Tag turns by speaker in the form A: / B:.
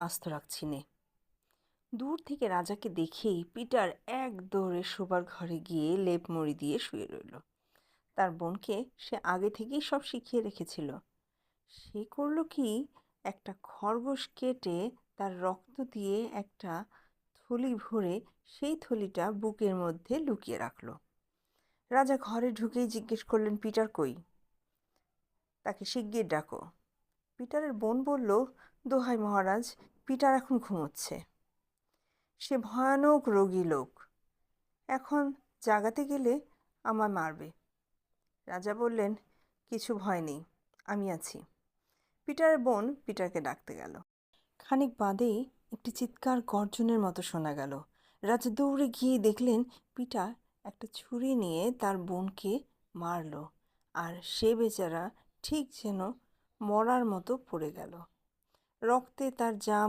A: আস্ত রাখছি নে। দূর থেকে রাজাকে দেখেই পিটার এক দৌড়ে শোবার ঘরে গিয়ে লেপ মুড়ি দিয়ে শুয়ে রইল। তার বোনকে সে আগে থেকেই সব শিখিয়ে রেখেছিল। সে করল কি? একটা খরগোশ কেটে তার রক্ত দিয়ে একটা থলি ভরে সেই থলিটা বুকের মধ্যে লুকিয়ে রাখল। রাজা ঘরে ঢুকেই জিজ্ঞেস করলেন, পিটার কই? তাকে শিগগির ডাকো। পিটারের বোন বলল, দোহাই মহারাজ, পিটার এখন ঘুমোচ্ছে। সে ভয়ানক রোগী লোক। এখন জাগাতে গেলে আমায় মারবে। রাজা বললেন, কিছু ভয় নেই, আমি আছি। পিটারের বোন পিটারকে ডাকতে গেল। খানিক বাদেই একটি চিৎকার গর্জনের মতো শোনা গেল। রাজা দৌড়ে গিয়ে দেখলেন, পিটার একটা ছুরি নিয়ে তার বোনকে মারল। আর সে বেচারা ঠিক যেন মরার মতো পড়ে গেল। রক্তে তার জাম